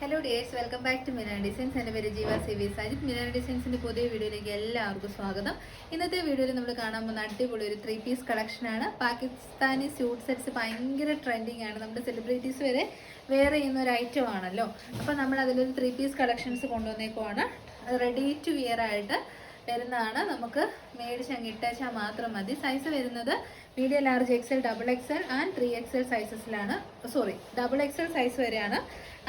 Hello dears welcome back to Mina designs എന്റെ പേര് Jeeva C V Sajith Mina ഡിസൈൻസിന്റെ പുതിയ വീഡിയോയിലേക്ക് എല്ലാവർക്കും സ്വാഗതം. ഇന്നത്തെ വീഡിയോയിൽ നമ്മൾ കാണാൻ പോകുന്ന അടിപൊളി ഒരു ത്രീ പീസ് കളക്ഷനാണ് പാകിസ്ഥാനി സ്യൂട്ട് സെറ്റ്സ് ഭയങ്കര ട്രെൻഡിങ് ആണ്. നമ്മുടെ സെലിബ്രിറ്റീസ് വരെ വെയർ ചെയ്യുന്ന ഒരു ഐറ്റം ആണല്ലോ. അപ്പോൾ നമ്മൾ അതിലൊരു ത്രീ പീസ് കളക്ഷൻസ് കൊണ്ടുവന്നേക്കുവാണ്. റെഡി ടു വിയർ ആയിട്ട് വരുന്നതാണ്. നമുക്ക് മേടിച്ച് അങ്ങ് ഇട്ടേച്ചാൽ മാത്രം മതി. സൈസ് വരുന്നത് medium large XL double XL and three XL സൈസസിലാണ് sorry double XL size വരെയാണ്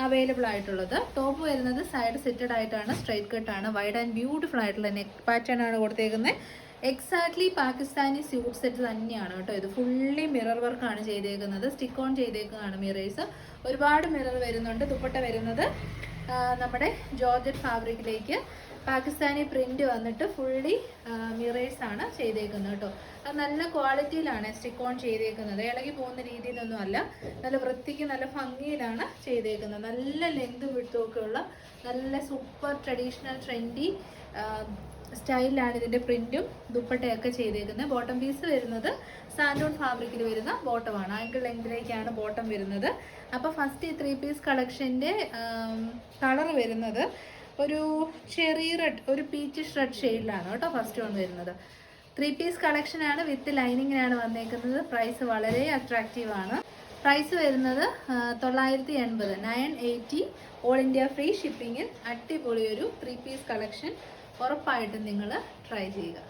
അവൈലബിൾ ആയിട്ടുള്ളത്. ടോപ്പ് വരുന്നത് സൈഡ് സെറ്റഡ് ആയിട്ടാണ് സ്ട്രൈറ്റ് കട്ട് ആണ് വൈഡ് ആൻഡ് ബ്യൂട്ടിഫുൾ ആയിട്ടുള്ള നെക്ക് പാറ്റേൺ ആണ് കൊടുത്തേക്കുന്നത് എക്സാക്ട്ലി പാകിസ്ഥാനി സ്യൂട്ട് സെറ്റ് തന്നെയാണ് കേട്ടോ ഇത്. ഫുള്ളി മിറർ വർക്കാണ് ചെയ്തേക്കുന്നത്. സ്റ്റിക്ക് ഓൺ ചെയ്തേക്കുന്നതാണ് മിറേഴ്സ് ഒരുപാട് മിറർ വരുന്നുണ്ട്. ദുപ്പട്ട വരുന്നത് നമ്മുടെ ജോർജറ്റ് ഫാബ്രിക്കിലേക്ക് പാകിസ്ഥാനി പ്രിന്റ് വന്നിട്ട് ഫുള്ളി മിറേഴ്സ് ആണ് ചെയ്തേക്കുന്നത് കേട്ടോ അത് നല്ല ക്വാളിറ്റിയിലാണ് സ്റ്റിക്ക് ഓൺ ചെയ്തേക്കുന്നത്. ഇളകി പോകുന്ന രീതിയിലൊന്നും അല്ല. നല്ല വൃത്തിക്ക് നല്ല ഭംഗിയിലാണ് ചെയ്തേക്കുന്നത്. നല്ല ലെങ്ത് വിടുത്തൊക്കെയുള്ള നല്ല സൂപ്പർ ട്രഡീഷണൽ ട്രെൻഡി സ്റ്റൈലിലാണ് ഇതിന്റെ പ്രിന്റും ദുപ്പട്ടയൊക്കെ ചെയ്തേക്കുന്നത്. ബോട്ടം പീസ് വരുന്നത് സാൻഡോൺ ഫാബ്രിക്കിൽ വരുന്ന ബോട്ടമാണ് ആങ്കിൾ ലെങ്തിലേക്കാണ് ബോട്ടം വരുന്നത്. അപ്പോൾ ഫസ്റ്റ് ഈ ത്രീ പീസ് കളക്ഷന്റെ കളർ വരുന്നത് ഒരു ചെറിയ റെഡ് ഒരു പീച്ചിഷ് റെഡ് ഷെയ്ഡിലാണ് കേട്ടോ ഫസ്റ്റ് വൺ വരുന്നത്. ത്രീ പീസ് കളക്ഷനാണ് വിത്ത് ലൈനിങ്ങിനാണ് വന്നേക്കുന്നത്. പ്രൈസ് വളരെ അട്രാക്റ്റീവ് ആണ്. പ്രൈസ് വരുന്നത് തൊള്ളായിരത്തി എൺപത് nine eighty all India free ഷിപ്പിങ്ങിൽ അടിപൊളിയൊരു ത്രീ പീസ് കളക്ഷൻ ഉറപ്പായിട്ടും നിങ്ങൾ ട്രൈ ചെയ്യുക.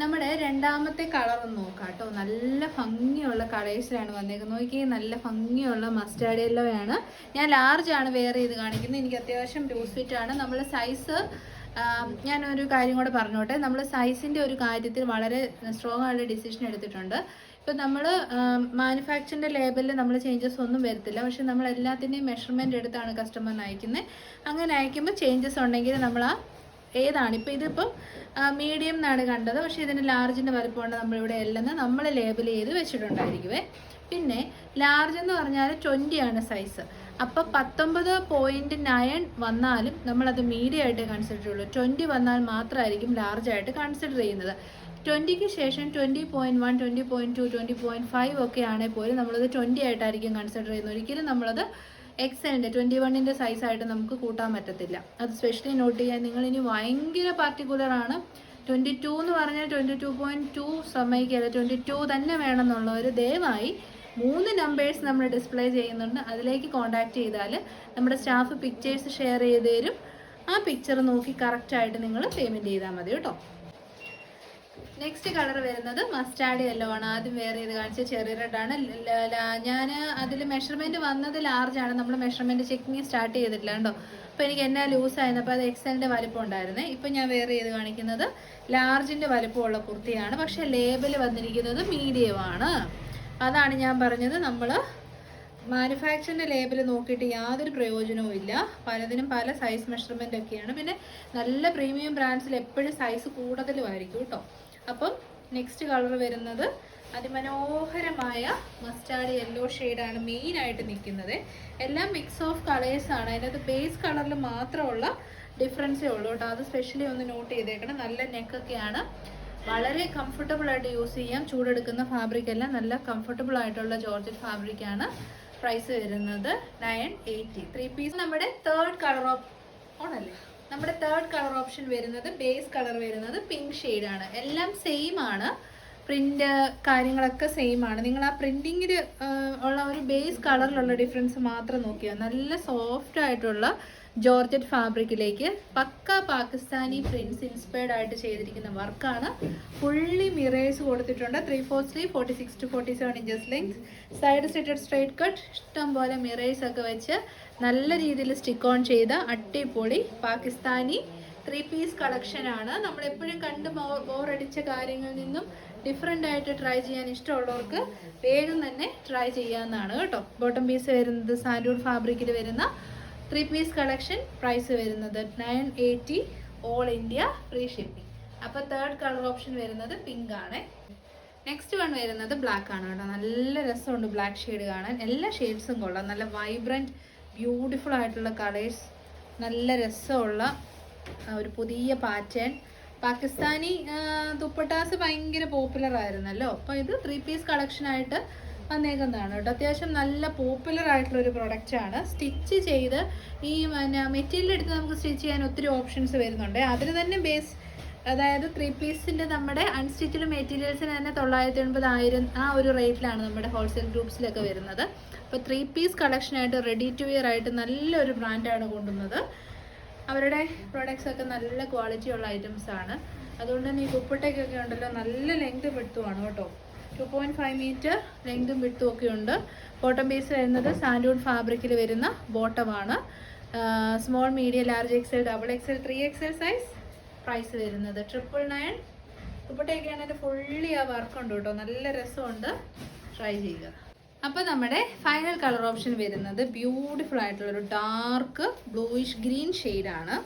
നമ്മുടെ രണ്ടാമത്തെ കളർ ഒന്ന് നോക്കാം കേട്ടോ. നല്ല ഭംഗിയുള്ള കളേഴ്സിലാണ് വന്നേക്കുന്നത്. നോക്കിയാൽ നല്ല ഭംഗിയുള്ള മസ്റ്റാർഡ് യെല്ലോ ആണ്. ഞാൻ ലാർജ് ആണ് വെയർ ചെയ്ത് കാണിക്കുന്നത്. എനിക്ക് അത്യാവശ്യം ലൂസ് ആണ്. നമ്മൾ സൈസ് ഞാനൊരു കാര്യം കൂടെ പറഞ്ഞോട്ടെ. നമ്മൾ സൈസിന്റെ ഒരു കാര്യത്തിൽ വളരെ സ്ട്രോങ് ആയിട്ടുള്ള ഡിസിഷൻ എടുത്തിട്ടുണ്ട്. ഇപ്പം നമ്മൾ മാനുഫാക്ചറിന്റെ ലേബലിൽ നമ്മൾ ചേഞ്ചസ് ഒന്നും വരത്തില്ല. പക്ഷെ നമ്മൾ എല്ലാത്തിന്റെയും മെഷർമെന്റ് എടുത്താണ് കസ്റ്റമറിന് അയക്കുന്നത് അങ്ങനെ അയക്കുമ്പോൾ ചേഞ്ചസ് ഉണ്ടെങ്കിൽ നമ്മൾ ആ ഏതാണ്? ഇപ്പം ഇതിപ്പം മീഡിയം എന്നാണ് കണ്ടത്. പക്ഷേ ഇതിന് ലാർജിന്റെ വലുപ്പമുണ്ട് നമ്മളിവിടെ എല്ലെന്ന് നമ്മൾ ലേബൽ ചെയ്ത് വെച്ചിട്ടുണ്ടായിരിക്കുവേ. പിന്നെ ലാർജ് എന്ന് പറഞ്ഞാൽ ട്വന്റി ആണ് സൈസ് അപ്പോൾ പത്തൊമ്പത് പോയിന്റ് നയൻ വന്നാലും നമ്മളത് മീഡിയം ആയിട്ട് കൺസിഡർ ചെയ്യുള്ളൂ. ട്വന്റി വന്നാൽ മാത്രമായിരിക്കും ലാർജായിട്ട് കൺസിഡർ ചെയ്യുന്നത്. ട്വന്റിക്ക് ശേഷം twenty point one twenty point two twenty point five ഒക്കെ ആണെങ്കിൽ പോലും നമ്മളത് ട്വന്റി ആയിട്ടായിരിക്കും കൺസിഡർ ചെയ്യുന്നത്. ഒരിക്കലും നമ്മളത് എക്സലിന്റെ ട്വന്റി വണ്ണിന്റെ സൈസായിട്ട് നമുക്ക് കൂട്ടാൻ പറ്റത്തില്ല. അത് സ്പെഷ്യലി നോട്ട് ചെയ്യാൻ നിങ്ങൾ ഇനി ഭയങ്കര പാർട്ടിക്കുലർ ആണ്. ട്വന്റി ടു എന്ന് പറഞ്ഞാൽ ട്വന്റി ടു പോയിന്റ് ടു സമ്മതിക്കല്ല ട്വന്റി ടു തന്നെ വേണമെന്നുള്ളവർ ദയവായി മൂന്ന് നമ്പേഴ്സ് നമ്മൾ ഡിസ്പ്ലേ ചെയ്യുന്നുണ്ട്. അതിലേക്ക് കോൺടാക്ട് ചെയ്താൽ നമ്മുടെ സ്റ്റാഫ് പിക്ചേഴ്സ് ഷെയർ ചെയ്ത് തരും. ആ പിക്ചർ നോക്കി കറക്റ്റായിട്ട് നിങ്ങൾ പേയ്മെന്റ് ചെയ്താൽ മതി കേട്ടോ. നെക്സ്റ്റ് കളർ വരുന്നത് മസ്റ്റാർഡ് യെല്ലോ ആണ്. ആദ്യം വേറെ ചെയ്ത് കാണിച്ച ചെറിയ റെഡ് ആണ്. ഞാൻ അതിൽ മെഷർമെന്റ് വന്നത് ആണ്. നമ്മൾ മെഷർമെന്റ് ചെക്കിങ് സ്റ്റാർട്ട് ചെയ്തിട്ടില്ല കേട്ടോ അപ്പോൾ എനിക്ക് എന്നാ ലൂസ് ആയിരുന്നപ്പോൾ അത് എക്സലിന്റെ വലിപ്പം ഉണ്ടായിരുന്നേ. ഇപ്പം ഞാൻ വേറെ ചെയ്ത് കാണിക്കുന്നത് ലാർജിന്റെ വലിപ്പമുള്ള കുർത്തിയാണ്. പക്ഷേ ലേബൽ വന്നിരിക്കുന്നത് മീഡിയം ആണ്. അതാണ് ഞാൻ പറഞ്ഞത്. നമ്മൾ മാനുഫാക്ചറിന്റെ ലേബൽ നോക്കിയിട്ട് യാതൊരു പ്രയോജനവും ഇല്ല. പലതിനും പല സൈസ് മെഷർമെന്റ് ഒക്കെയാണ്. പിന്നെ നല്ല പ്രീമിയം ബ്രാൻഡ്സിൽ എപ്പോഴും സൈസ് കൂടുതലുമായിരിക്കും കേട്ടോ. അപ്പം നെക്സ്റ്റ് കളർ വരുന്നത് അതിമനോഹരമായ മസ്റ്റാർഡ് യെല്ലോ ഷെയ്ഡാണ് മെയിനായിട്ട് നിൽക്കുന്നത്. എല്ലാം മിക്സ് ഓഫ് കളേഴ്സ് ആണ്. അതിനകത്ത് ബേസ് കളറിൽ മാത്രമുള്ള ഡിഫറൻസേ ഉള്ളൂ കേട്ടോ. അത് സ്പെഷ്യലി ഒന്ന് നോട്ട് ചെയ്തേക്കണം. നല്ല നെക്കൊക്കെയാണ് വളരെ കംഫർട്ടബിൾ ആയിട്ട് യൂസ് ചെയ്യാം. ചൂടെടുക്കുന്ന ഫാബ്രിക് എല്ലാം നല്ല കംഫർട്ടബിൾ ആയിട്ടുള്ള ജോർജറ്റ് ഫാബ്രിക് ആണ് പ്രൈസ് വരുന്നത് നയൻ എയ്റ്റി ത്രീ പീസ് നമ്മുടെ തേർഡ് കളർ ഓഫ് ഓണല്ലേ? നമ്മുടെ തേർഡ് കളർ ഓപ്ഷൻ വരുന്നത് ബേസ് കളർ വരുന്നത് പിങ്ക് ആണ്. എല്ലാം സെയിം ആണ്. പ്രിന്റ് കാര്യങ്ങളൊക്കെ സെയിം ആണ്. നിങ്ങൾ ആ പ്രിന്റിങ്ങിൽ ഉള്ള ഒരു ബേസ് കളറിലുള്ള ഡിഫറൻസ് മാത്രം നോക്കിയാൽ നല്ല സോഫ്റ്റ് ആയിട്ടുള്ള ജോർജറ്റ് ഫാബ്രിക്കിലേക്ക് പക്ക പാകിസ്ഥാനി പ്രിന്റ്സ് ഇൻസ്പയർഡ് ആയിട്ട് ചെയ്തിരിക്കുന്ന വർക്കാണ് ഫുള്ളി മിറേഴ്സ് കൊടുത്തിട്ടുണ്ട്. Three four three forty six to forty seven inches length side slitted straight cut ഇഷ്ടം പോലെ മിറേഴ്സ് ഒക്കെ വെച്ച് നല്ല രീതിയിൽ സ്റ്റിക്ക് ഓൺ ചെയ്ത അടിപൊളി പാകിസ്ഥാനി ത്രീ പീസ് കളക്ഷൻ ആണ്. നമ്മൾ എപ്പോഴും കണ്ട് ബോറടിച്ച കാര്യങ്ങളിൽ നിന്നും ഡിഫറെന്റ് ആയിട്ട് ട്രൈ ചെയ്യാൻ ഇഷ്ടമുള്ളവർക്ക് വേഗം തന്നെ ട്രൈ ചെയ്യാവുന്നതാണ് കേട്ടോ. ബോട്ടം പീസ് വരുന്നത് സാൻഡൂർ ഫാബ്രിക്കിൽ വരുന്ന ത്രീ പീസ് കളക്ഷൻ പ്രൈസ് വരുന്നത് nine eighty all India free shipping അപ്പോൾ തേർഡ് കളർ ഓപ്ഷൻ വരുന്നത് പിങ്ക് ആണ്. നെക്സ്റ്റ് വൺ വരുന്നത് ബ്ലാക്ക് ആണ് കേട്ടോ. നല്ല രസമുണ്ട് ബ്ലാക്ക് ഷെയ്ഡ് കാണാൻ. എല്ലാ ഷെയ്ഡ്സും കൊള്ളാം. നല്ല വൈബ്രന്റ് ബ്യൂട്ടിഫുൾ ആയിട്ടുള്ള കളേഴ്സ് നല്ല രസമുള്ള ഒരു പുതിയ പാറ്റേൺ പാകിസ്ഥാനി ദുപ്പട്ടാസ് ഭയങ്കര പോപ്പുലർ ആയിരുന്നല്ലോ. അപ്പോൾ ഇത് ത്രീ പീസ് കളക്ഷൻ ആയിട്ട് വന്നേക്കുന്നതാണ് കേട്ടോ. അത്യാവശ്യം നല്ല പോപ്പുലർ ആയിട്ടുള്ള ഒരു പ്രൊഡക്റ്റ് ആണ്. സ്റ്റിച്ച് ചെയ്ത് ഈ പിന്നെ മെറ്റീരിയൽ എടുത്ത് നമുക്ക് സ്റ്റിച്ച് ചെയ്യാൻ ഒത്തിരി ഓപ്ഷൻസ് വരുന്നുണ്ട്. അതിന് തന്നെ ബേസ് അതായത് ത്രീ പീസിന്റെ നമ്മുടെ അൺസ്റ്റിച്ചഡ് മെറ്റീരിയൽസിന് തന്നെ തൊള്ളായിരത്തി എൺപതായിരം ആ ഒരു റേറ്റിലാണ് നമ്മുടെ ഹോൾസെയിൽ ഗ്രൂപ്പ്സിലൊക്കെ വരുന്നത്. അപ്പോൾ ത്രീ പീസ് കളക്ഷനായിട്ട് റെഡി ടു വെയർ ആയിട്ട് നല്ലൊരു ബ്രാൻഡാണ് കൊണ്ടുവന്നത്. അവരുടെ പ്രോഡക്റ്റ്സ് ഒക്കെ നല്ല ക്വാളിറ്റി ഉള്ള ഐറ്റംസ് ആണ്. അതുകൊണ്ട് തന്നെ ഈ കുപ്പട്ടയ്ക്കൊക്കെ ഉണ്ടല്ലോ നല്ല ലെങ്ത് വിട്ടുമാണ് കേട്ടോ. ടു പോയിന്റ് ഫൈവ് മീറ്റർ ലെങ്തും വിടുത്തും ഒക്കെ ഉണ്ട്. ബോട്ടം പീസ് വരുന്നത് സാൻഡൂൺ ഫാബ്രിക്കിൽ വരുന്ന ബോട്ടമാണ് small medium large XL double XL three XL size price വരുന്നത്. ട്രിപ്പിൾ നയൻ ദുപ്പട്ടയൊക്കെ ആണെങ്കിൽ ഫുള്ളി ആ വർക്ക് ഉണ്ട് കേട്ടോ. നല്ല രസമുണ്ട്. ട്രൈ ചെയ്യുക. അപ്പോൾ നമ്മുടെ ഫൈനൽ കളർ ഓപ്ഷൻ വരുന്നത് ബ്യൂട്ടിഫുൾ ആയിട്ടുള്ളൊരു ഡാർക്ക് ബ്ലൂയിഷ് ഗ്രീൻ ഷെയ്ഡാണ്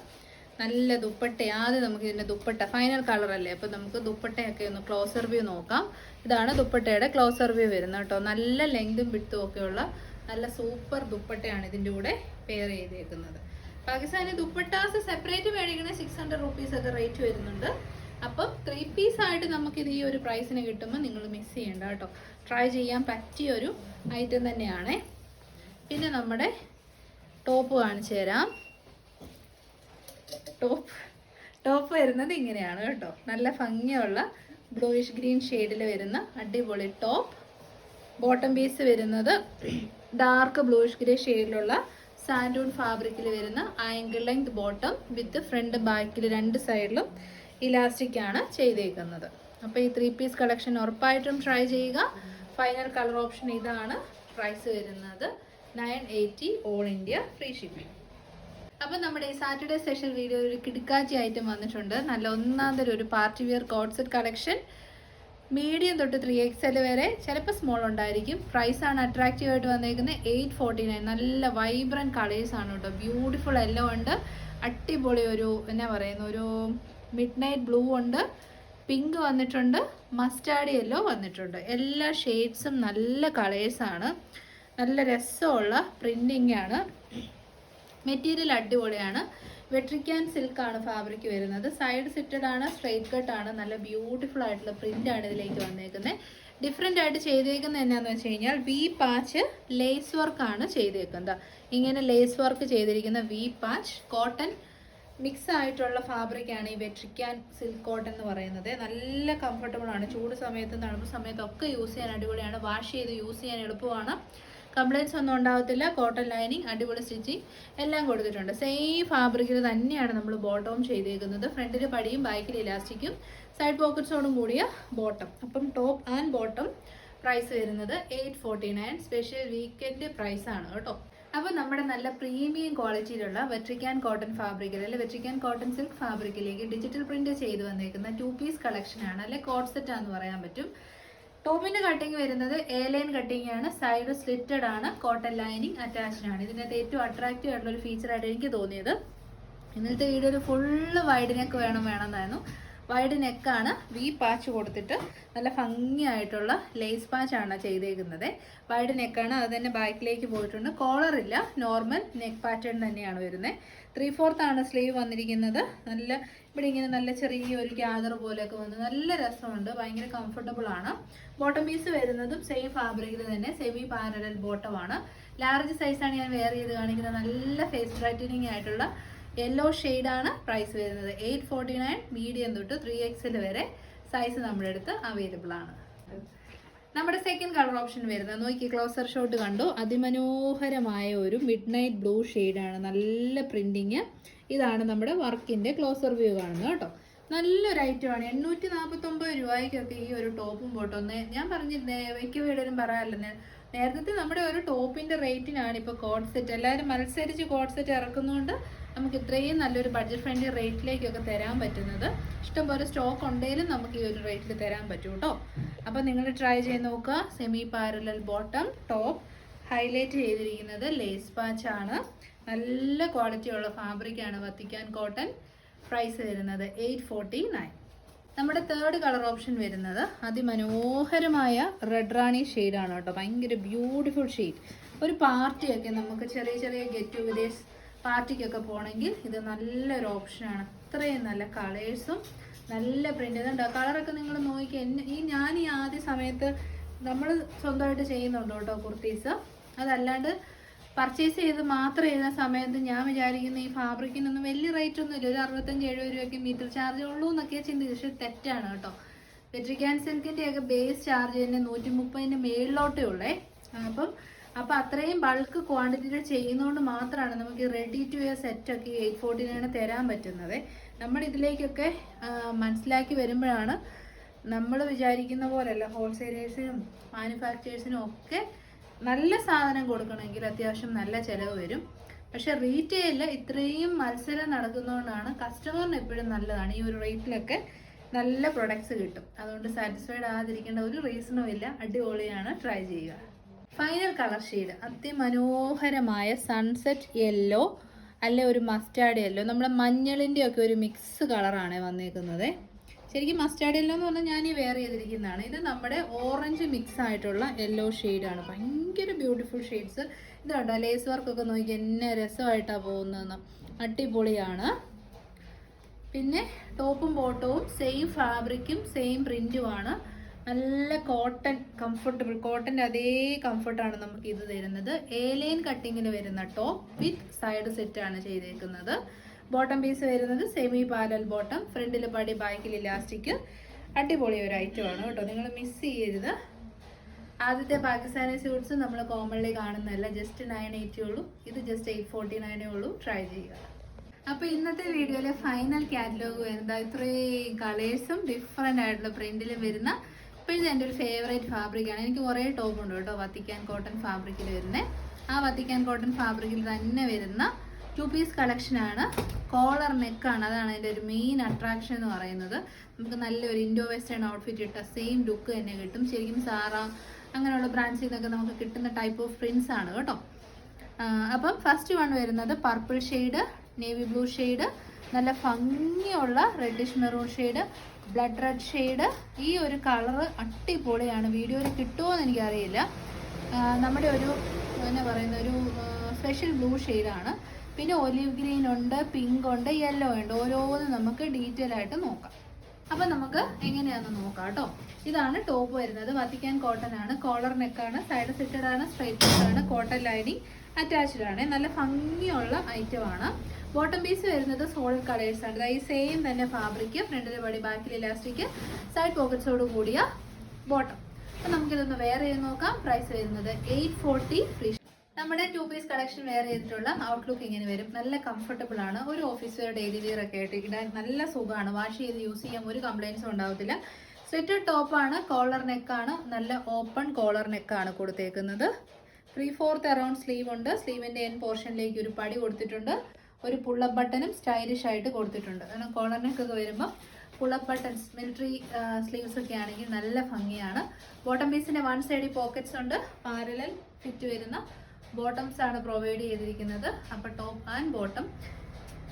നല്ല ദുപ്പട്ട ആദ്യം നമുക്ക് ഇതിന്റെ ദുപ്പട്ട ഫൈനൽ കളർ അല്ലേ? അപ്പോൾ നമുക്ക് ദുപ്പട്ടയൊക്കെ ഒന്ന് ക്ലോസർ വ്യൂ നോക്കാം. ഇതാണ് ദുപ്പട്ടയുടെ ക്ലോസർ വ്യൂ വരുന്നത് കേട്ടോ. നല്ല ലെങ്തും വിട്ടും ഒക്കെയുള്ള നല്ല സൂപ്പർ ദുപ്പട്ടയാണ് ഇതിന്റെ കൂടെ പെയർ ചെയ്തേക്കുന്നത്. പാകിസ്ഥാനി ദുപ്പട്ടാസ് സെപ്പറേറ്റ് മേടിക്കണ സിക്സ് ഹൺഡ്രഡ് റുപ്പീസ് ഒക്കെ റേറ്റ് വരുന്നുണ്ട്. അപ്പം ത്രീ പീസ് ആയിട്ട് നമുക്കിത് ഈ ഒരു പ്രൈസിന് കിട്ടുമ്പോൾ നിങ്ങൾ മിസ് ചെയ്യണ്ട കേട്ടോ. ട്രൈ ചെയ്യാൻ പറ്റിയ ഒരു ഐറ്റം തന്നെയാണ്. പിന്നെ നമ്മുടെ ടോപ്പ് കാണിച്ചു തരാം. ടോപ്പ് ടോപ്പ് വരുന്നത് ഇങ്ങനെയാണ് കേട്ടോ. നല്ല ഭംഗിയുള്ള ബ്ലൂയിഷ് ഗ്രീൻ ഷെയ്ഡിൽ വരുന്ന അടിപൊളി ടോപ്പ് ബോട്ടം പീസ് വരുന്നത് ഡാർക്ക് ബ്ലൂയിഷ് ഗ്രേ ഷെയ്ഡിലുള്ള സാൻഡൂൺ ഫാബ്രിക്കിൽ വരുന്ന ankle length bottom with front ബാക്കിൽ രണ്ട് സൈഡിലും ഇലാസ്റ്റിക് ആണ് ചെയ്തേക്കുന്നത്. അപ്പോൾ ഈ ത്രീ പീസ് കളക്ഷൻ ഉറപ്പായിട്ടും ട്രൈ ചെയ്യുക. ഫൈനൽ കളർ ഓപ്ഷൻ ഇതാണ്. പ്രൈസ് വരുന്നത് nine eighty all India free shipping. അപ്പോൾ നമ്മുടെ ഈ സാറ്റർഡേ സ്പെഷ്യൽ വീഡിയോ ഒരു കിടുക്കാച്ചി ഐറ്റം വന്നിട്ടുണ്ട്. നല്ല ഒന്നാം തരം ഒരു party wear coord set collection. Medium തൊട്ട് ത്രീ എക്സ് എൽ വരെ ചിലപ്പോൾ സ്മോൾ ഉണ്ടായിരിക്കും. പ്രൈസ് ആണ് അട്രാക്റ്റീവ് ആയിട്ട് വന്നേക്കുന്നത് എയ്റ്റ് ഫോർട്ടി നയൻ നല്ല വൈബ്രന്റ് കളേഴ്സ് ആണ് കേട്ടോ ബ്യൂട്ടിഫുൾ എല്ലാം ഉണ്ട്. അടിപൊളി ഒരു എന്നാ പറയുന്ന ഒരു മിഡ് നൈറ്റ് ബ്ലൂ ഉണ്ട്. പിങ്ക് വന്നിട്ടുണ്ട്. മസ്റ്റാർഡ് യെല്ലോ വന്നിട്ടുണ്ട്. എല്ലാ ഷെയ്ഡ്സും നല്ല കളേഴ്സാണ് നല്ല രസമുള്ള പ്രിന്റിംഗ് ആണ്. മെറ്റീരിയൽ അടിപൊളിയാണ്. വെട്രിക്കാൻ സിൽക്ക് ആണ് ഫാബ്രിക് വരുന്നത്. സൈഡ് സിറ്റഡ് ആണ് സ്ട്രെയിറ്റ് കട്ട് ആണ് നല്ല ബ്യൂട്ടിഫുൾ ആയിട്ടുള്ള പ്രിന്റ് ആണ് ഇതിലേക്ക് വന്നേക്കുന്നത് ഡിഫറെന്റ് ആയിട്ട് ചെയ്തേക്കുന്നത് എന്നാന്ന് വെച്ച് കഴിഞ്ഞാൽ വി പാച്ച് ലേസ് വർക്ക് ആണ് ചെയ്തേക്കുന്നത്. ഇങ്ങനെ ലേസ് വർക്ക് ചെയ്തിരിക്കുന്ന വി പാച്ച് കോട്ടൺ മിക്സ് ആയിട്ടുള്ള ഫാബ്രിക് ആണ് ഈ വെട്രിക്കാൻ സിൽക്ക് കോട്ടൺ എന്ന് പറയുന്നത്. നല്ല കംഫർട്ടബിൾ ആണ്. ചൂട് സമയത്തും തണുപ്പ് സമയത്തൊക്കെ യൂസ് ചെയ്യാൻ അടിപൊളിയാണ്. വാഷ് ചെയ്ത് യൂസ് ചെയ്യാൻ എളുപ്പമാണ്. കംപ്ലൈന്റ്സ് ഒന്നും ഉണ്ടാവത്തില്ല. കോട്ടൺ ലൈനിങ് അടിപൊളി സ്റ്റിച്ചിങ് എല്ലാം കൊടുത്തിട്ടുണ്ട്. സെയിം ഫാബ്രിക്കിൽ തന്നെയാണ് നമ്മൾ ബോട്ടവും ചെയ്തേക്കുന്നത്. ഫ്രണ്ടിൽ പടിയും ബാക്കിൽ ഇലാസ്റ്റിക്കും സൈഡ് പോക്കറ്റ്സോടും കൂടിയ ബോട്ടം അപ്പം ടോപ്പ് ആൻഡ് ബോട്ടം പ്രൈസ് വരുന്നത് eight forty nine special weekend price ആണ് കേട്ടോ. അപ്പോൾ നമ്മുടെ നല്ല പ്രീമിയം ക്വാളിറ്റിയിലുള്ള വെട്രിക്കാൻ കോട്ടൺ ഫാബ്രിക്കിൽ അല്ലെ വെട്രിക്കാൻ കോട്ടൺ സിൽക്ക് ഫാബ്രിക്കിലേക്ക് ഡിജിറ്റൽ പ്രിന്റ് ചെയ്ത് വന്നേക്കുന്ന ടു പീസ് കളക്ഷനാണ് അല്ലെ കോട്ട് സെറ്റ് ആണെന്ന് പറയാൻ പറ്റും. ടോപ്പിന്റെ കട്ടിങ് വരുന്നത് എ ലൈൻ കട്ടിങ് ആണ്. സൈഡ് സ്ലിറ്റഡ് ആണ്. കോട്ടൺ ലൈനിങ് അറ്റാച്ച്ഡ് ആണ്. ഇതിനകത്ത് ഏറ്റവും അട്രാക്റ്റീവ് ആയിട്ടുള്ള ഒരു ഫീച്ചർ ആയിട്ട് എനിക്ക് തോന്നിയത്. ഇന്നത്തെ വീഡിയോ ഫുള്ള് വൈഡ് നെക്ക് വേണം വേണമെന്നായിരുന്നു വൈഡ് നെക്കാണ് വി പാച്ച് കൊടുത്തിട്ട് നല്ല ഭംഗിയായിട്ടുള്ള ലേസ് പാച്ചാണ് ചെയ്തേക്കുന്നത്. വൈഡ് നെക്കാണ് അത് തന്നെ ബാക്കിലേക്ക് പോയിട്ടുണ്ട്. കോളർ ഇല്ല നോർമൽ നെക്ക് പാറ്റേൺ തന്നെയാണ് വരുന്നത് ത്രീ ഫോർത്ത് ആണ് സ്ലീവ് വന്നിരിക്കുന്നത്. നല്ല ഇവിടെ ഇങ്ങനെ നല്ല ചെറിയ ഒരു ഗ്യാദർ പോലെയൊക്കെ വന്ന് നല്ല രസമുണ്ട്. ഭയങ്കര കംഫർട്ടബിൾ ആണ്. ബോട്ടം പീസ് വരുന്നതും സെയിം ഫാബ്രിക്കിൽ തന്നെ സെമി പാരലൽ ബോട്ടമാണ് ലാർജ് സൈസാണ് ഞാൻ വെയർ ചെയ്ത് കാണിക്കുന്നത്. നല്ല ഫേസ് ബ്രൈറ്റനിങ് ആയിട്ടുള്ള യെല്ലോ ആണ് പ്രൈസ് വരുന്നത്. എയ്റ്റ് ഫോർട്ടി നയൻ മീഡിയം തൊട്ട് ത്രീ എക്സിൽ വരെ സൈസ് നമ്മുടെ അടുത്ത് അവൈലബിൾ ആണ്. നമ്മുടെ സെക്കൻഡ് കളർ ഓപ്ഷൻ വരുന്നത്. നോക്കി ക്ലോസർ ഷോട്ട് കണ്ടു. അതിമനോഹരമായ ഒരു മിഡ് നൈറ്റ് ബ്ലൂ ആണ്. നല്ല പ്രിന്റിങ് ഇതാണ് നമ്മുടെ വർക്കിന്റെ ക്ലോസർ വ്യൂ കാണുന്നത് കേട്ടോ. നല്ലൊരു ഐറ്റമാണ് എണ്ണൂറ്റി നാൽപ്പത്തൊമ്പത് രൂപയ്ക്കൊക്കെ ഈ ഒരു ടോപ്പും പോട്ടൊന്ന് ഞാൻ പറഞ്ഞിരുന്നേ മിക്ക വീടിനും പറയാമല്ലോ നേ- നേരത്തെ നമ്മുടെ ഒരു ടോപ്പിന്റെ റേറ്റിനാണ് ഇപ്പോൾ കോഡ് സെറ്റ് എല്ലാവരും മത്സരിച്ച് കോഡ് സെറ്റ് ഇറക്കുന്നതുകൊണ്ട് നമുക്ക് ഇത്രയും നല്ലൊരു ബഡ്ജറ്റ് ഫ്രണ്ട്ലി റേറ്റിലേക്കൊക്കെ തരാൻ പറ്റുന്നത്. ഇഷ്ടംപോലെ സ്റ്റോക്ക് ഉണ്ടെങ്കിലും നമുക്ക് ഈ ഒരു റേറ്റിൽ തരാൻ പറ്റും കേട്ടോ അപ്പോൾ നിങ്ങൾ ട്രൈ ചെയ്ത് നോക്കുക. Semi parallel bottom top highlight ചെയ്തിരിക്കുന്നത് ലേസ് പാച്ച് ആണ്. നല്ല ക്വാളിറ്റി ഉള്ള ഫാബ്രിക് ആണ് വത്തിക്കാൻ കോട്ടൺ പ്രൈസ് വരുന്നത് എയ്റ്റ് ഫോർട്ടി നയൻ നമ്മുടെ തേർഡ് കളർ ഓപ്ഷൻ വരുന്നത് അതിമനോഹരമായ റെഡ് റാണി ഷെയ്ഡാണ് കേട്ടോ ഭയങ്കര ബ്യൂട്ടിഫുൾ ഷെയ്ഡ് ഒരു പാർട്ടിയൊക്കെ നമുക്ക് ചെറിയ ചെറിയ ഗെറ്റ് ടുഗദേഴ്സ് പാർട്ടിക്കൊക്കെ പോകണമെങ്കിൽ ഇത് നല്ലൊരു ഓപ്ഷനാണ്. അത്രയും നല്ല കളേഴ്സും നല്ല പ്രിന്റ് ഇതുണ്ടോ? കളറൊക്കെ നിങ്ങൾ നോക്കി എന്നെ ഈ ഞാൻ ഈ ആദ്യ സമയത്ത് നമ്മൾ സ്വന്തമായിട്ട് ചെയ്യുന്നുണ്ട് കേട്ടോ കുർത്തീസ്? അതല്ലാണ്ട് പർച്ചേസ് ചെയ്ത് മാത്രം ചെയ്യുന്ന സമയത്ത് ഞാൻ വിചാരിക്കുന്ന ഈ ഫാബ്രിക്കിനൊന്നും വലിയ റേറ്റ് ഒന്നും ഇല്ല. ഒരു അറുപത്തഞ്ച് എഴുപത് രൂപയ്ക്ക് മീറ്റർ ചാർജ് ഉള്ളൂ എന്നൊക്കെ ചിന്തിച്ചു. പക്ഷെ തെറ്റാണ് കേട്ടോ. വെട്രിക്കാൻ സിൽക്കിന്റെയൊക്കെ ബേസ് ചാർജ് തന്നെ നൂറ്റി മുപ്പതിന്റെ മേളിലോട്ടേ ഉള്ളേ. അപ്പം അപ്പൊ അത്രയും ബൾക്ക് ക്വാണ്ടിറ്റിയിൽ ചെയ്യുന്നതുകൊണ്ട് മാത്രമാണ് നമുക്ക് റെഡി ടു വെയർ സെറ്റ് ഒക്കെ എയ്റ്റ് നയൻ തരാൻ പറ്റുന്നത്. നമ്മൾ ഇതിലേക്കൊക്കെ മനസ്സിലാക്കി വരുമ്പോഴാണ് നമ്മൾ വിചാരിക്കുന്ന പോലെയല്ല ഹോൾസെയിലേഴ്സിനും മാനുഫാക്ചേഴ്സിനും ഒക്കെ നല്ല സാധനം കൊടുക്കണമെങ്കിൽ അത്യാവശ്യം നല്ല ചിലവ് വരും. പക്ഷെ റീറ്റെയിലിൽ ഇത്രയും മത്സരം നടക്കുന്നതുകൊണ്ടാണ് കസ്റ്റമറിന് എപ്പോഴും നല്ലതാണ്. ഈ ഒരു റേറ്റിലൊക്കെ നല്ല പ്രൊഡക്ട്സ് കിട്ടും. അതുകൊണ്ട് സാറ്റിസ്ഫൈഡ് ആകാതിരിക്കേണ്ട ഒരു റീസണും ഇല്ല. അടിപൊളിയാണ്. ട്രൈ ചെയ്യുക. ഫൈനൽ കളർ ഷെയ്ഡ് അതിമനോഹരമായ സൺസെറ്റ് യെല്ലോ അല്ലെ ഒരു മസ്റ്റാർഡ് യെല്ലോ നമ്മുടെ മഞ്ഞളിന്റെ ഒക്കെ ഒരു മിക്സ് കളറാണ് വന്നേക്കുന്നത്. ശരിക്കും മസ്റ്റാർഡ് യെല്ലോ എന്ന് പറഞ്ഞാൽ ഞാൻ ഈ വെയർ ചെയ്തിരിക്കുന്നതാണ്. ഇത് നമ്മുടെ ഓറഞ്ച് മിക്സ് ആയിട്ടുള്ള യെല്ലോ ആണ്. ഭയങ്കര ബ്യൂട്ടിഫുൾ ഷെയ്ഡ്സ് ഇത് കണ്ടോ ലേസ് വർക്കൊക്കെ നോക്കി എന്നെ രസമായിട്ടാണ് പോകുന്നതെന്ന്. അടിപൊളിയാണ്. പിന്നെ ടോപ്പും ബോട്ടവും സെയിം ഫാബ്രിക്കും സെയിം പ്രിന്റുമാണ് നല്ല കോട്ടൺ കംഫർട്ടബിൾ കോട്ടന്റെ അതേ കംഫർട്ടാണ് നമുക്ക് ഇത് തരുന്നത്. ഏലൈൻ കട്ടിങ്ങിന് വരുന്ന ടോപ്പ് വിത്ത് സൈഡ് സെറ്റാണ് ചെയ്തേക്കുന്നത്. ബോട്ടം പീസ് വരുന്നത് സെമി പാരൽ ബോട്ടം ഫ്രണ്ടിൽ പടി ബാക്കിൽ ഇലാസ്റ്റിക് അടിപൊളി ഒരു ഐറ്റം ആണ് കേട്ടോ. നിങ്ങൾ മിസ് ചെയ്യരുത്. ആദ്യത്തെ പാകിസ്ഥാനി സ്യൂട്ട്സ് നമ്മൾ കോമൺലി കാണുന്നതല്ല ജസ്റ്റ് നയൻ എയ്റ്റി ഉള്ളൂ. ഇത് ജസ്റ്റ് എയ്റ്റ് ഫോർട്ടി നയനേ ഉള്ളൂ. ട്രൈ ചെയ്യുക. അപ്പോൾ ഇന്നത്തെ വീഡിയോയിലെ ഫൈനൽ കാറ്റലോഗ് വരുന്നത് ഇത്രയും കളേഴ്സും ഡിഫറെന്റ് ആയിട്ടുള്ള പ്രിന്റിലും വരുന്ന ഇപ്പോഴത്തെ എന്റെ ഒരു ഫേവറേറ്റ് ഫാബ്രിക്കാണ് എനിക്ക് കുറേ ടോപ്പ് ഉണ്ട് കേട്ടോ. വത്തിക്കാൻ കോട്ടൺ ഫാബ്രിക്കിൽ വരുന്നത് ആ വത്തിക്കാൻ കോട്ടൺ ഫാബ്രിക്കിൽ തന്നെ വരുന്ന ടു പീസ് കളക്ഷനാണ് കോളർ നെക്കാണ് അതാണ് അതിന്റെ ഒരു മെയിൻ അട്രാക്ഷൻ എന്ന് പറയുന്നത്. നമുക്ക് നല്ലൊരു ഇൻഡോ വെസ്റ്റേൺ ഔട്ട്ഫിറ്റ് ഇട്ട സെയിം ലുക്ക് തന്നെ കിട്ടും. ശരിക്കും സാറ അങ്ങനെയുള്ള ബ്രാൻഡ്സിൽ നിന്നൊക്കെ നമുക്ക് കിട്ടുന്ന ടൈപ്പ് ഓഫ് പ്രിൻസ് ആണ് കേട്ടോ. അപ്പം ഫസ്റ്റ് വൺ വരുന്നത് purple shade navy blue shade നല്ല ഭംഗിയുള്ള reddish maroon shade blood red shade. ഈ ഒരു കളറ് അടിപൊളിയാണ്. വീഡിയോയിൽ കിട്ടുമോ എന്ന് എനിക്കറിയില്ല നമ്മുടെ ഒരു എന്നാ പറയുന്ന ഒരു സ്പെഷ്യൽ ബ്ലൂ ഷെയ്ഡാണ് പിന്നെ ഒലിവ് ഗ്രീൻ ഉണ്ട് പിങ്ക് ഉണ്ട് യെല്ലോ ഉണ്ട്. ഓരോന്നും നമുക്ക് ഡീറ്റെയിൽ ആയിട്ട് നോക്കാം. അപ്പം നമുക്ക് എങ്ങനെയാണെന്ന് നോക്കാം കേട്ടോ. ഇതാണ് ടോപ്പ് വരുന്നത്. വത്തിക്കാൻ കോട്ടൺ ആണ്. കോളർ നെക്കാണ് സൈഡ് സെറ്റഡ് സ്ട്രൈറ്റ് ആണ്. കോട്ടൺ ലൈനിങ് അറ്റാച്ച്ഡ് ആണ്. നല്ല ഭംഗിയുള്ള ഐറ്റം ആണ്. ബോട്ടം പീസ് വരുന്നത് സോളിഡ് കളേഴ്സ് ആണ്. ദാ ഈ സെയിം തന്നെ ഫാബ്രിക് ഫ്രണ്ടിലെ പടി ബാക്കിൽ ഇലാസ്റ്റിക് സൈഡ് പോക്കറ്റ്സോട് കൂടിയ ബോട്ടം അപ്പം നമുക്കിതൊന്ന് വേറെ നോക്കാം. പ്രൈസ് വരുന്നത് എയ്റ്റ് ഫോർട്ടി നമ്മുടെ ടു പീസ് കളക്ഷൻ വെയർ ചെയ്തിട്ടുള്ള ഔട്ട്ലുക്ക് ഇങ്ങനെ വരും. നല്ല കംഫർട്ടബിൾ ആണ്. ഒരു ഓഫീസ് വെയർ ഡെയിലി വെയർ ഒക്കെ ആയിട്ട് ഇടാൻ നല്ല സുഖമാണ്. വാഷ് ചെയ്ത് യൂസ് ചെയ്യാൻ ഒരു കംപ്ലൈൻസും ഉണ്ടാവത്തില്ല. സ്വെറ്റർ ടോപ്പാണ് കോളർ നെക്കാണ് നല്ല ഓപ്പൺ കോളർ നെക്കാണ് കൊടുത്തേക്കുന്നത്. ത്രീ ഫോർത്ത് അറൗണ്ട് സ്ലീവ് ഉണ്ട്. സ്ലീവിന്റെ എൻ പോർഷനിലേക്ക് ഒരു പടി കൊടുത്തിട്ടുണ്ട്. ഒരു പുള്ള ബട്ടണും സ്റ്റൈലിഷ് ആയിട്ട് കൊടുത്തിട്ടുണ്ട്. കാരണം കോളർ വരുമ്പോൾ പുള്ളപ്പ് ബട്ടൺസ് മിലിറ്ററി സ്ലീവ്സ് ഒക്കെ ആണെങ്കിൽ നല്ല ഭംഗിയാണ്. ബോട്ടം പീസിന്റെ വൺ സൈഡിൽ പോക്കറ്റ്സ് ഉണ്ട്. പാരലൽ ഫിറ്റ് വരുന്ന ബോട്ടംസ് ആണ് പ്രൊവൈഡ് ചെയ്തിരിക്കുന്നത്. അപ്പോൾ ടോപ്പ് ആൻഡ് ബോട്ടം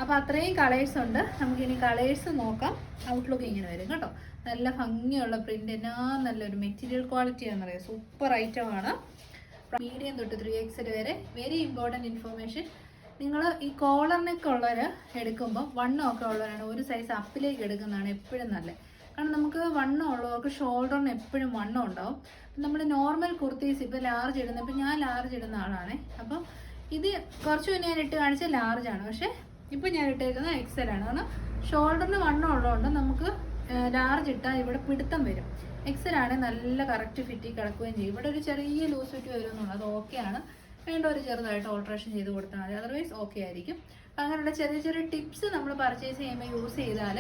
അപ്പോൾ അത്രയും കളേഴ്സ് ഉണ്ട്. നമുക്കിനി കളേഴ്സ് നോക്കാം. ഔട്ട്ലുക്ക് ഇങ്ങനെ വരും കേട്ടോ. നല്ല ഭംഗിയുള്ള പ്രിന്റ് എന്നാ നല്ലൊരു മെറ്റീരിയൽ ക്വാളിറ്റി ആണെന്ന് പറയാം സൂപ്പർ ഐറ്റം ആണ്. മീഡിയം തൊട്ട് ത്രീ എക്സൽ വരെ വെരി ഇമ്പോർട്ടന്റ് ഇൻഫോർമേഷൻ നിങ്ങൾ ഈ കോളർ നെക്ക് ഉള്ളവർ എടുക്കുമ്പോൾ വണ്ണം ഒക്കെ ഉള്ളവരാണ്. ഒരു സൈസ് അപ്പിലേക്ക് എടുക്കുന്നതാണ് എപ്പോഴും നല്ലത്. കാരണം നമുക്ക് വണ്ണം ഉള്ളവർക്ക് ഷോൾഡറിന് എപ്പോഴും വണ്ണം ഉണ്ടാവും. നമ്മൾ നോർമൽ കുർത്തീസ് ഇപ്പോൾ ലാർജ് ഇടുന്ന ഇപ്പം ഞാൻ ലാർജ് ഇടുന്ന ആളാണേ. അപ്പോൾ ഇത് കുറച്ച് മുന്നേ ഞാൻ ഇട്ട് കാണിച്ച ലാർജ് ആണ്. പക്ഷേ ഇപ്പം ഞാൻ ഇട്ടേക്കുന്നത് എക്സൽ ആണ്. കാരണം ഷോൾഡറിന് വണ്ണം ഉള്ളതുകൊണ്ട് നമുക്ക് ലാർജ് ഇട്ടാൽ ഇവിടെ പിടുത്തം വരും. എക്സൽ ആണ് നല്ല കറക്റ്റ് ഫിറ്റി കിടക്കുകയും ചെയ്യും. ഇവിടെ ഒരു ചെറിയ ലൂസ് ഫിറ്റ് വരുമെന്നുള്ളത് ഓക്കെ ഓക്കെയാണ് വേണ്ട ഒരു ചെറുതായിട്ട് ഓൾട്രേഷൻ ചെയ്ത് കൊടുത്താൽ മതി. അതർവൈസ് ഓക്കെ ആയിരിക്കും. അങ്ങനെയുള്ള ചെറിയ ചെറിയ ടിപ്സ് നമ്മൾ പർച്ചേസ് ചെയ്യുമ്പോൾ യൂസ് ചെയ്താൽ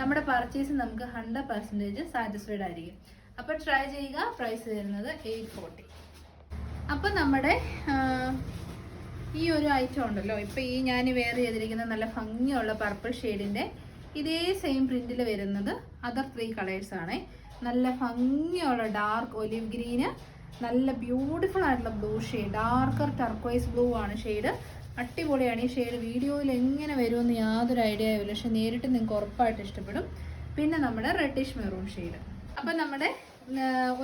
നമ്മുടെ പർച്ചേസ് നമുക്ക് ഹൺഡ്രഡ് പെർസെന്റേജ് സാറ്റിസ്ഫൈഡ് ആയിരിക്കും. അപ്പോൾ ട്രൈ ചെയ്യുക. പ്രൈസ് വരുന്നത് എയ്റ്റ് ഫോർട്ടി അപ്പം നമ്മുടെ ഈ ഒരു ഐറ്റം ഉണ്ടല്ലോ. ഇപ്പം ഈ ഞാൻ വെയർ ചെയ്തിരിക്കുന്ന നല്ല ഭംഗിയുള്ള പർപ്പിൾ ഷെയ്ഡിന്റെ ഇതേ സെയിം പ്രിന്റിൽ വരുന്നത് അതർ ത്രീ കളേഴ്സ് ആണ്. നല്ല ഭംഗിയുള്ള ഡാർക്ക് ഒലിവ് ഗ്രീന് നല്ല ബ്യൂട്ടിഫുൾ ആയിട്ടുള്ള blue shade darker turquoise blue ആണ് ഷെയ്ഡ് അടിപൊളിയാണ് ഈ ഷെയ്ഡ് വീഡിയോയിൽ എങ്ങനെ വരുമെന്ന് യാതൊരു ഐഡിയ ആയില്ല. പക്ഷെ നേരിട്ട് നിങ്ങൾക്ക് ഉറപ്പായിട്ട് ഇഷ്ടപ്പെടും. പിന്നെ നമ്മുടെ റെഡിഷ് മെറൂൺ ഷെയ്ഡ് അപ്പം നമ്മുടെ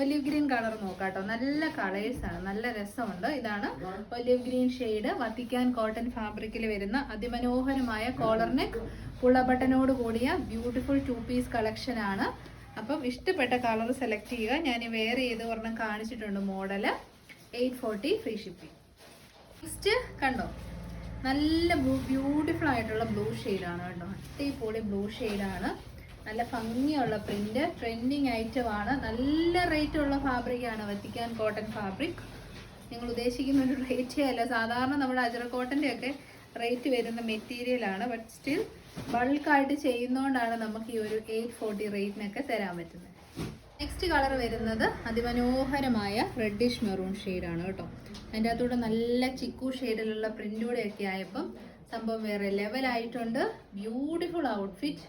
ഒലിവ് ഗ്രീൻ കളർ നോക്കാട്ടോ. നല്ല കളേഴ്സ് ആണ്. നല്ല രസമുണ്ട്. ഇതാണ് olive green shade Vatican cotton ഫാബ്രിക്കിൽ വരുന്ന അതിമനോഹരമായ കോളർ നെക്ക് പുളബട്ടനോട് കൂടിയ ബ്യൂട്ടിഫുൾ ടു പീസ് കളക്ഷൻ ആണ്. അപ്പം ഇഷ്ടപ്പെട്ട കളർ സെലക്ട് ചെയ്യുക. ഞാൻ വേറെ ചെയ്ത് ഒരെണ്ണം കാണിച്ചിട്ടുണ്ട് model. Eight forty free shipping next കണ്ടോ? നല്ല ബ്ലൂ ബ്യൂട്ടിഫുൾ ആയിട്ടുള്ള ബ്ലൂ ഷെയ്ഡാണ് കേട്ടോ. അടിപൊളി ബ്ലൂ ഷെയ്ഡാണ് നല്ല ഭംഗിയുള്ള പ്രിന്റ് ട്രെൻഡിങ് ഐറ്റം ആണ്. നല്ല റേറ്റ് ഉള്ള ഫാബ്രിക് ആണ്. വത്തിക്കാൻ കോട്ടൺ ഫാബ്രിക് നിങ്ങൾ ഉദ്ദേശിക്കുന്ന ഒരു റേറ്റേ അല്ല. സാധാരണ നമ്മുടെ അജറ കോട്ടന്റെ ഒക്കെ റേറ്റ് വരുന്ന മെറ്റീരിയലാണ് ബട്ട് സ്റ്റിൽ ബൾക്കായിട്ട് ചെയ്യുന്നതുകൊണ്ടാണ് നമുക്ക് ഈ ഒരു എയ്റ്റ് ഫോർട്ടി റേറ്റിനൊക്കെ തരാൻ പറ്റുന്നത്. നെക്സ്റ്റ് കളർ വരുന്നത് അതിമനോഹരമായ റെഡിഷ് മെറൂൺ ആണ് കേട്ടോ. അതിന്റെ അകത്തൂടെ നല്ല ചിക്കു ഷെയ്ഡിലുള്ള പ്രിന്റൂടെ ഒക്കെ ആയപ്പം സംഭവം വേറെ ലെവലായിട്ടുണ്ട് ബ്യൂട്ടിഫുൾ ഔട്ട്ഫിറ്റ്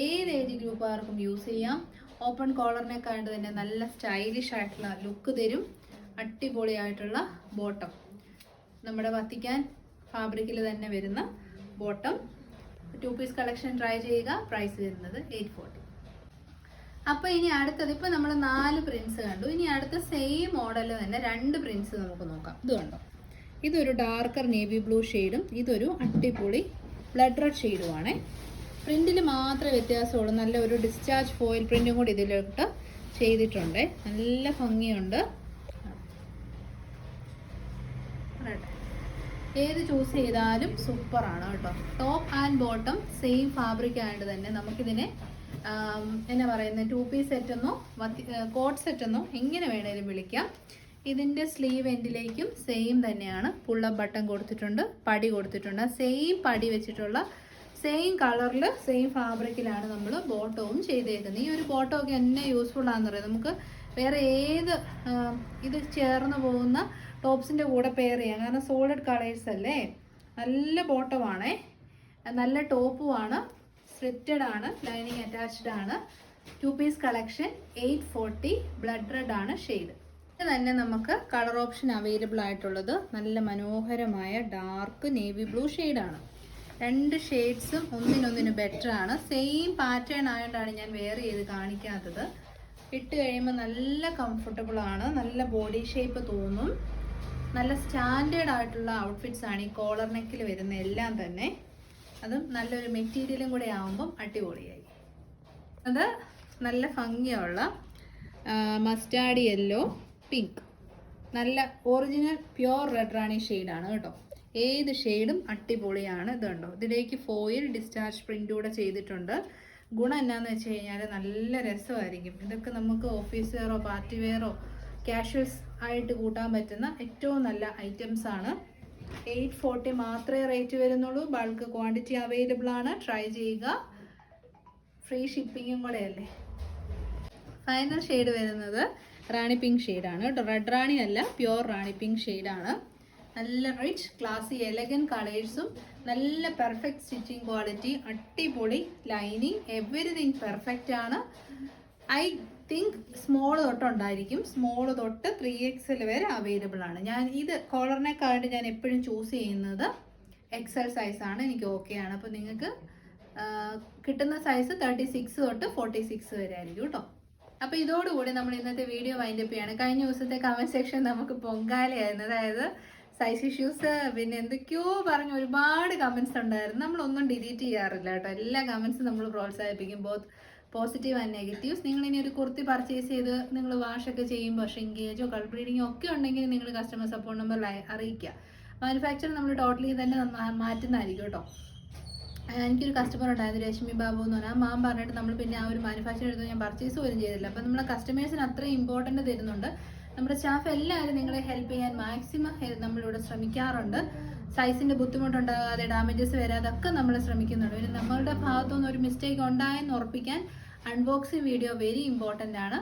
ഏത് ഏജ് ഗ്രൂപ്പുകാർക്കും യൂസ് ചെയ്യാം. ഓപ്പൺ കോളറിനെ കണ്ട് തന്നെ നല്ല സ്റ്റൈലിഷ് ആയിട്ടുള്ള ലുക്ക് തരും. അടിപൊളിയായിട്ടുള്ള ബോട്ടം നമ്മുടെ വത്തിക്കാൻ ഫാബ്രിക്കിൽ തന്നെ വരുന്ന bottom two piece collection try ചെയ്യുക. പ്രൈസ് വരുന്നത് എയ്റ്റ് ഫോർട്ടി അപ്പോൾ ഇനി അടുത്തത് ഇപ്പോൾ നമ്മൾ നാല് പ്രിൻസ് കണ്ടു. ഇനി അടുത്ത സെയിം മോഡൽ തന്നെ രണ്ട് പ്രിൻസ് നമുക്ക് നോക്കാം. ഇത് കണ്ടോ? ഇതൊരു ഡാർക്കർ നേവി ബ്ലൂ ഷെയ്ഡും ഇതൊരു അട്ടിപ്പൊളി ബ്ലഡ് റെഡ് ഷെയ്ഡുമാണേ പ്രിന്റിൽ മാത്രമേ വ്യത്യാസമുള്ളൂ. നല്ല ഒരു ഡിസ്ചാർജ് ഫോയിൽ പ്രിന്റും കൂടി ഇതിലോട്ട് ചെയ്തിട്ടുണ്ട്. നല്ല ഭംഗിയുണ്ട്. ഏത് ചൂസ് ചെയ്താലും സൂപ്പറാണ് കേട്ടോ. Top and bottom same fabric ആയതുകൊണ്ട് തന്നെ നമുക്കിതിനെ എന്നാ പറയുന്നത് ടു പീസ് സെറ്റ് എന്നോ കോട്ട് സെറ്റ് എന്നോ എങ്ങനെ വേണേലും വിളിക്കാം. ഇതിന്റെ സ്ലീവ് എൻഡിലേക്കും സെയിം തന്നെയാണ്. പുള്ള ബട്ടൺ കൊടുത്തിട്ടുണ്ട് പടി കൊടുത്തിട്ടുണ്ട്. സെയിം പടി വെച്ചിട്ടുള്ള സെയിം കളറിൽ സെയിം ഫാബ്രിക്കിലാണ് നമ്മൾ ബോട്ടവും ചെയ്തേക്കുന്നത്. ഈ ഒരു ബോട്ടം ഒക്കെ എന്നെ യൂസ്ഫുൾ ആണെന്ന് പറയുന്നത് നമുക്ക് വേറെ ഏത് ഇത് ചേർന്ന് പോകുന്ന ടോപ്സിന്റെ കൂടെ പെയർ ചെയ്യാം. കാരണം സോളിഡ് കളേഴ്സ് അല്ലേ? നല്ല ബോട്ടമാണേ നല്ല ടോപ്പുമാണ് സ്ലിറ്റഡ് ആണ്. ലൈനിങ് അറ്റാച്ച്ഡ് ആണ്. Two piece collection eight forty blood red ആണ് ഷെയ്ഡ് ഇത് തന്നെ നമുക്ക് കളർ ഓപ്ഷൻ അവൈലബിൾ ആയിട്ടുള്ളത് നല്ല മനോഹരമായ ഡാർക്ക് നേവി ബ്ലൂ ആണ്. രണ്ട് ഷെയ്ഡ്സും ഒന്നിനൊന്നിന് ബെറ്റർ ആണ്. സെയിം പാറ്റേൺ ആയതുകൊണ്ടാണ് ഞാൻ വെയർ ചെയ്ത് കാണിക്കാത്തത്. ഇട്ട് കഴിയുമ്പോൾ നല്ല കംഫർട്ടബിൾ ആണ്. നല്ല ബോഡി ഷേപ്പ് തോന്നും. നല്ല സ്റ്റാൻഡേർഡ് ആയിട്ടുള്ള ഔട്ട്ഫിറ്റ്സ് ആണ് ഈ കോളർ നെക്കിൽ വരുന്ന എല്ലാം തന്നെ. അതും നല്ലൊരു മെറ്റീരിയലും കൂടെ ആവുമ്പം അടിപൊളിയായി. അത് നല്ല ഭംഗിയുള്ള മസ്റ്റാർഡ് യെല്ലോ പിങ്ക് നല്ല ഒറിജിനൽ പ്യുവർ റെഡ് റാണി ഷെയ്ഡാണ് കേട്ടോ. ഏത് ഷെയ്ഡും അടിപൊളിയാണ് ഇത് കണ്ടോ ഇതിലേക്ക് ഫോയിൽ ഡിസ്ചാർജ് പ്രിന്റ് കൂടെ ചെയ്തിട്ടുണ്ട്. ഗുണം എന്നാന്ന് വെച്ച് കഴിഞ്ഞാൽ നല്ല രസമായിരിക്കും. ഇതൊക്കെ നമുക്ക് ഓഫീസ് വെയറോ പാർട്ടി വെയറോ കാഷ്വൽസ് ആയിട്ട് കൂട്ടാൻ പറ്റുന്ന ഏറ്റവും നല്ല ഐറ്റംസ് ആണ്. എയ്റ്റ് ഫോർട്ടി മാത്രമേ റേറ്റ് വരുന്നുള്ളൂ. ബൾക്ക് ക്വാണ്ടിറ്റി അവൈലബിൾ ആണ്. ട്രൈ ചെയ്യുക. ഫ്രീ ഷിപ്പിങ്ങും കൂടെ അല്ലേ? ഫൈനൽ ഷെയ്ഡ് വരുന്നത് റാണി പിങ്ക് ഷെയ്ഡാണ് കേട്ടോ. റെഡ് റാണി അല്ല പ്യുവർ റാണി പിങ്ക് ഷെയ്ഡാണ് നല്ല റിച്ച് ക്ലാസി എലഗൻ കളേഴ്സും നല്ല പെർഫെക്റ്റ് സ്റ്റിച്ചിങ് ക്വാളിറ്റി അടിപൊളി ലൈനിങ് എവറിതിങ് പെർഫെക്റ്റ് ആണ്. ഐ തിങ്ക് സ്മോൾ തൊട്ടുണ്ടായിരിക്കും സ്മോൾ തൊട്ട് ത്രീ എക്സൽ വരെ അവൈലബിൾ ആണ്. ഞാൻ ഇത് കോളറിനെക്കാളും ഞാൻ എപ്പോഴും ചൂസ് ചെയ്യുന്നത് എക്സൽ സൈസാണ് എനിക്ക് ഓക്കെ ആണ്. അപ്പോൾ നിങ്ങൾക്ക് കിട്ടുന്ന സൈസ് തേർട്ടി സിക്സ് തൊട്ട് ഫോർട്ടി സിക്സ് വരെ ആയിരിക്കും കേട്ടോ. അപ്പോൾ ഇതോടുകൂടി നമ്മൾ ഇന്നത്തെ വീഡിയോ വൈൻഡ് അപ്പ് ചെയ്യാണ്. കഴിഞ്ഞ ദിവസത്തെ കമന്റ് സെക്ഷൻ നമുക്ക് പൊങ്കാലയായിരുന്നു അതായത് സൈസ് ഇഷ്യൂസ് പിന്നെ എന്തൊക്കെയോ പറഞ്ഞ് ഒരുപാട് കമൻസ് ഉണ്ടായിരുന്നു. നമ്മളൊന്നും ഡിലീറ്റ് ചെയ്യാറില്ല കേട്ടോ. എല്ലാ കമൻസും നമ്മൾ പ്രോത്സാഹിപ്പിക്കും. ബോത്ത് പോസിറ്റീവ് ആൻഡ് നെഗറ്റീവ്സ് നിങ്ങൾ ഇനി ഒരു കുർത്തി പർച്ചേസ് ചെയ്ത് നിങ്ങൾ വാഷൊക്കെ ചെയ്യുമ്പോൾ പക്ഷേ എൻഗേജോ കളർ ബ്ലീഡിങ്ങോ ഒക്കെ ഉണ്ടെങ്കിൽ നിങ്ങൾ കസ്റ്റമർ സപ്പോർട്ട് നമ്പർ അറിയിക്കുക. മാനുഫാക്ചർ നമ്മൾ ടോട്ടലി തന്നെ മാറ്റുന്നതായിരിക്കും കേട്ടോ. എനിക്കൊരു കസ്റ്റമർ ഉണ്ടായിരുന്നു രശ്മി ബാബു എന്ന് പറഞ്ഞാൽ മാം പറഞ്ഞിട്ട് നമ്മൾ പിന്നെ ആ ഒരു മാനുഫാക്ചർ എടുത്ത് ഞാൻ പർച്ചേസ് പോലും ചെയ്തില്ല. അപ്പം നമ്മൾ കസ്റ്റമേഴ്സിന് അത്രയും ഇമ്പോർട്ടന്റ് തരുന്നുണ്ട്. നമ്മുടെ സ്റ്റാഫ് എല്ലാവരും നിങ്ങളെ ഹെൽപ്പ് ചെയ്യാൻ മാക്സിമം നമ്മളിവിടെ ശ്രമിക്കാറുണ്ട്. സൈസിന്റെ ബുദ്ധിമുട്ടുണ്ടാകാതെ ഡാമേജസ് വരാതെ ഒക്കെ നമ്മൾ ശ്രമിക്കുന്നുണ്ട്. പിന്നെ നമ്മളുടെ ഭാഗത്തുനിന്ന് ഒരു മിസ്റ്റേക്ക് ഉണ്ടായെന്ന് ഉറപ്പിക്കാൻ അൺബോക്സിങ് വീഡിയോ വെരി ഇമ്പോർട്ടന്റ് ആണ്.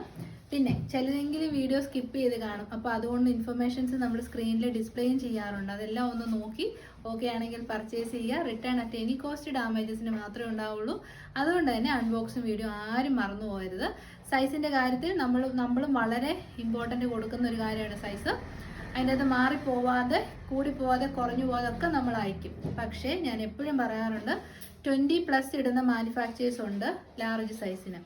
പിന്നെ ചിലതെങ്കിലും വീഡിയോ സ്കിപ്പ് ചെയ്ത് കാണും. അപ്പോൾ അതുകൊണ്ട് ഇൻഫർമേഷൻസ് നമ്മൾ സ്ക്രീനിൽ ഡിസ്പ്ലേയും ചെയ്യാറുണ്ട്. അതെല്ലാം ഒന്ന് നോക്കി ഓക്കെ ആണെങ്കിൽ പർച്ചേസ് ചെയ്യുക. റിട്ടേൺ അറ്റ് എനി കോസ്റ്റ് ഡാമേജസിന് മാത്രമേ ഉണ്ടാവുള്ളൂ. അതുകൊണ്ട് തന്നെ അൺബോക്സിങ് വീഡിയോ ആരും മറന്നു പോകരുത് സൈസിന്റെ കാര്യത്തിൽ നമ്മൾ നമ്മളും വളരെ ഇമ്പോർട്ടന്റ് കൊടുക്കുന്ന ഒരു കാര്യമാണ് സൈസ് അതിന്റെ അത് മാറിപ്പോവാതെ കൂടിപ്പോവാതെ കുറഞ്ഞു പോവാതെ ഒക്കെ നമ്മൾ അയക്കും. പക്ഷേ ഞാൻ എപ്പോഴും പറയാറുണ്ട് ട്വന്റി പ്ലസ് ഇടുന്ന മാനുഫാക്ചേഴ്സ് ഉണ്ട് ലാർജ് സൈസിന്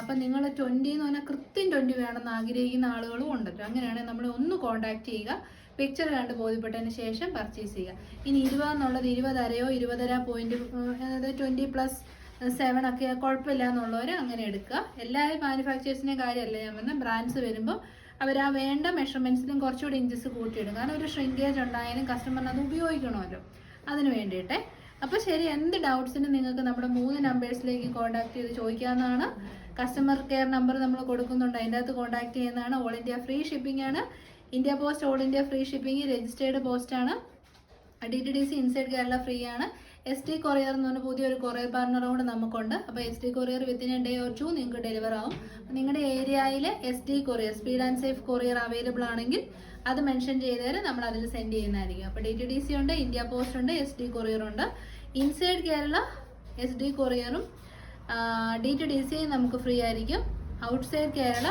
അപ്പം നിങ്ങൾ ട്വന്റി എന്ന് പറഞ്ഞാൽ കൃത്യം ട്വന്റി വേണമെന്ന് ആഗ്രഹിക്കുന്ന ആളുകളും ഉണ്ടല്ലോ അങ്ങനെയാണെങ്കിൽ നമ്മൾ ഒന്ന് കോൺടാക്ട് ചെയ്യുക പിക്ചർ കണ്ട് ബോധ്യപ്പെട്ടതിന് ശേഷം പർച്ചേസ് ചെയ്യുക. ഇനി ഇരുപതെന്നുള്ളത് ഇരുപതരയോ ഇരുപതര പോയിന്റ് അതായത് ട്വന്റി പ്ലസ് സെവൻ ഒക്കെ കുഴപ്പമില്ല എന്നുള്ളവർ അങ്ങനെ എടുക്കുക. എല്ലാ മാനുഫാക്ചേഴ്സിന്റെ കാര്യമല്ല ഞാൻ പറഞ്ഞ? ബ്രാൻഡ്സ് വരുമ്പോൾ അവർ ആ വേണ്ട മെഷർമെന്റ്സിലും കുറച്ചുകൂടി ഇഞ്ചസ് കൂട്ടിയിടും. കാരണം ഒരു ഷ്രിങ്കേജ് ഉണ്ടായാലും കസ്റ്റമറിന് അത് ഉപയോഗിക്കണമല്ലോ. അതിന് വേണ്ടിയിട്ടേ. അപ്പോൾ ശരി എന്ത് ഡൗട്ട്സിനും നിങ്ങൾക്ക് നമ്മുടെ മൂന്ന് നമ്പേഴ്സിലേക്ക് കോൺടാക്ട് ചെയ്ത് ചോദിക്കാവുന്നതാണ്. കസ്റ്റമർ കെയർ നമ്പർ നമ്മൾ കൊടുക്കുന്നുണ്ട്. അതിന്റെ അകത്ത് കോൺടാക്ട് ചെയ്യുന്നതാണ്. ഓൾ ഇന്ത്യ ഫ്രീ ഷിപ്പിംഗ് ആണ്. India post all India free shipping registered പോസ്റ്റാണ് D T D C inside Kerala free ആണ്. എസ് ടി കൊറിയർ എന്ന് പറഞ്ഞ പുതിയൊരു കൊറിയർ പാർട്ണർ കൂടെ നമുക്കുണ്ട്. അപ്പോൾ S T courier within a day or two നിങ്ങൾക്ക് ഡെലിവർ ആവും. നിങ്ങളുടെ ഏരിയയിൽ S T courier speed and safe courier available ആണെങ്കിൽ അത് മെൻഷൻ ചെയ്തേര് നമ്മൾ അതിൽ സെൻഡ് ചെയ്യുന്നതായിരിക്കും. അപ്പോൾ ഡി ടി ഡി സി ഉണ്ട് ഇന്ത്യ പോസ്റ്റ് ഉണ്ട് എസ് ടി കൊറിയർ ഉണ്ട്. ഇൻസൈഡ് കേരള എസ് ഡി കൊറിയറും ഡി ടി ഡി സി നമുക്ക് ഫ്രീ ആയിരിക്കും. Outside Kerala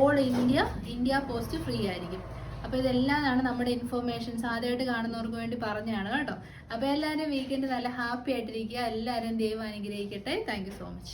all India India post free ആയിരിക്കും. അപ്പോൾ ഇതെല്ലാമാണ് നമ്മുടെ ഇൻഫോർമേഷൻസ് ആദ്യമായിട്ട് കാണുന്നവർക്ക് വേണ്ടി പറഞ്ഞതാണ് കേട്ടോ. അപ്പോൾ എല്ലാവരും വീക്കെൻഡ് നല്ല ഹാപ്പി ആയിട്ടിരിക്കുക. എല്ലാവരും ദൈവം അനുഗ്രഹിക്കട്ടെ. Thank so much